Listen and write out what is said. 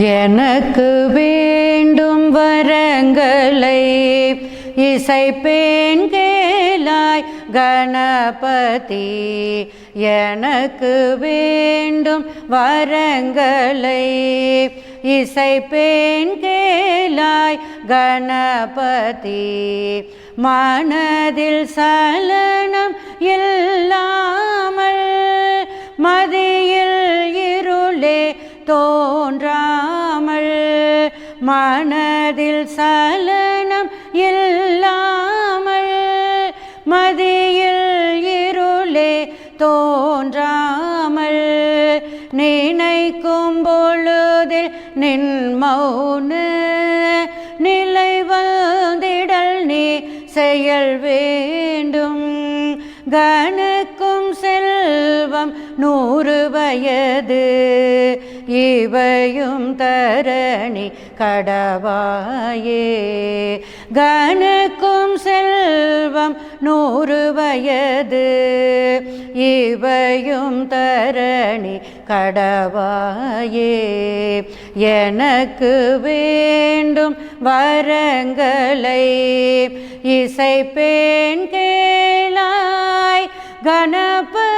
எனக்கு வேண்டும் வரங்களை. இசைப்பேன் கேளாய் கணபதி. எனக்கு வேண்டும் வரங்களை. இசைப்பேன் கேளாய் கணபதி. மனதில் சலனம் இல்லாமல் மதியில் இருளே தோன்றா மனதில் சலனம் இல்லாமல் மதியில் இருளே தோன்றாமல் நினைக்கும் பொழுதில் நின் மௌன நிலை வந்திடல் நீ செயல் வேண்டும். கணக்கும் செல்வம் நூறு வயது. இவையும் தரணி கடவாயே. கனுக்கும் செல்வம் நூறு வயது. இவையும் தரணி கடவாயே. எனக்கு வேண்டும் வரங்களை. இசைப்பேன் கேளாய் கணபதி